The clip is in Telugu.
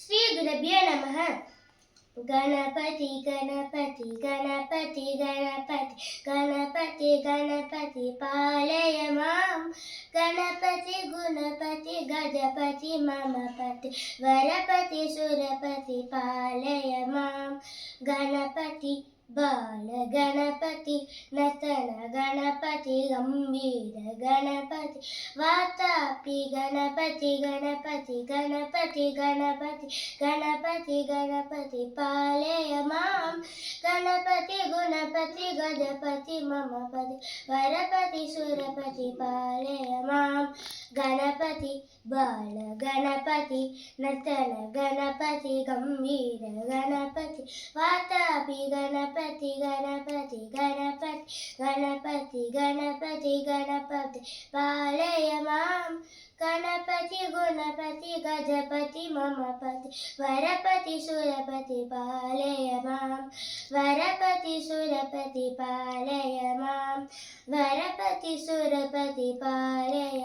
శ్రీ గురభ్యో నమ గణపతి గణపతి గణపతి గణపతి గణపతి గణపతి పాలయ మాం గణపతి గుణపతి గజపతి మమపతి వరపతి సురపతి పాలయ మాం గణపతి బాల గణపతి నతన గణపతి గంభీర గణపతి వాతాపి గణపతి గణపతి గణపతి గణపతి గణపతి గణపతి పాలయ మాం గణపతి గుణపతి గజపతి మమపతి వరపతి సురపతి పాలయ మాం. ಗಣಪತಿ ಬಾಳ ಗಣಪತಿ ನರ್ತನ ಗಣಪತಿ ಗಂಭೀರ ಗಣಪತಿ ವಾತಾಪಿ ಗಣಪತಿ ಗಣಪತಿ ಗಣಪತಿ ಗಣಪತಿ ಗಣಪತಿ ಗಣಪತಿ ಬಾಳಯ ಮಾಂ ಗಣಪತಿ ಗುಣಪತಿ ಗಜಪತಿ ಮಮಪತಿ ವರಪತಿ ಸುರಪತಿ ಪಾಲಯ ಮಾಂ ವರಪತಿ ಸುರಪತಿ ಪಾಲಯ ಮಾಂ ವರಪತಿ ಸುರಪತಿ ಪಾಲಯ